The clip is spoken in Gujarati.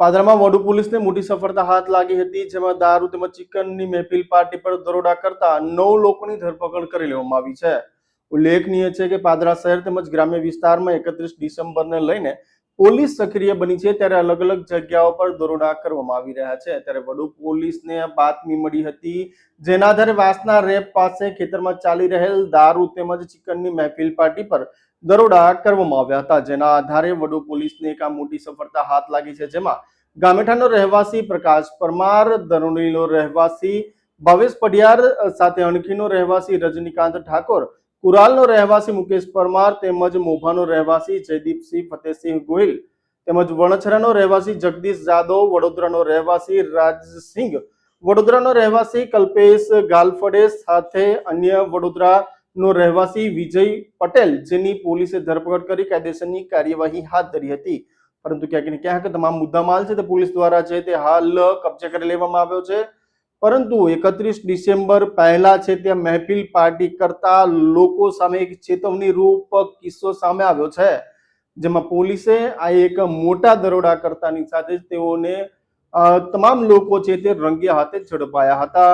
પાદરામાં વડુ પોલીસને મોટી સફળતા હાથ લાગી હતી, જેમાં દારૂ તેમજ ચિકનની મહેફિલ પાર્ટી પર દરોડા કરતા નવ લોકોની ધરપકડ કરી લેવામાં આવી છે. ઉલ્લેખનીય છે કે પાદરા શહેર તેમજ ગ્રામ્ય વિસ્તારમાં એકત્રીસ ડિસેમ્બરને લઈને પોલીસ સક્રિય બની છે ત્યારે અલગ અલગ જગ્યાઓ પર દરોડા કરવામાં આવી રહ્યા છે. ત્યારે વડુ પોલીસને બાતમી મળી હતી, જેના આધારે વાસના રેપ પાસે ખેતરમાં ચાલી રહેલ દારૂ તેમજ ચિકનની મહેફિલ પાર્ટી પર દરોડા કરવામાં આવ્યા હતા, જેના આધારે વડુ પોલીસને એક આ મોટી સફળતા હાથ લાગી છે, જેમાં ગામેઠાનો રહેવાસી પ્રકાશ પરમાર દરોણીનો રહેવાસી ભાવેશ પડિયાર સાથે અણખીનો રહેવાસી રજનીકાંત ઠાકોર કુરાલનો રહેવાસી મુકેશ પરમાર તેમજ મોભાનો રહેવાસી જયદીપસિંહ ફતેહસિંહ ગોહિલ તેમજ વણછરાનો રહેવાસી જગદીશ જાદવ, વડોદરાનો રહેવાસી રાજસિંહ, વડોદરાનો રહેવાસી કલ્પેશ ગાલફડે સાથે અન્ય વડોદરાનો રહેવાસી વિજય પટેલ, જેની પોલીસે ધરપકડ કરી કાયદેસરની કાર્યવાહી હાથ ધરી હતી. પરંતુ ક્યાંક ને ક્યાંક તમામ મુદ્દામાલ છે તે પોલીસ દ્વારા છે તે હાલ કબજે કરી લેવામાં આવ્યો છે. પરંતુ એકત્રીસ ડિસેમ્બર પહેલા છે ત્યાં મહેફિલ પાર્ટી કરતા લોકો સામે એક ચેતવણી રૂપ કિસ્સો સામે આવ્યો છે, જેમાં પોલીસે આ એક મોટા દરોડા કરતાની સાથે જ તેઓને તમામ લોકો છે તે રંગે હાથે ઝડપાયા હતા.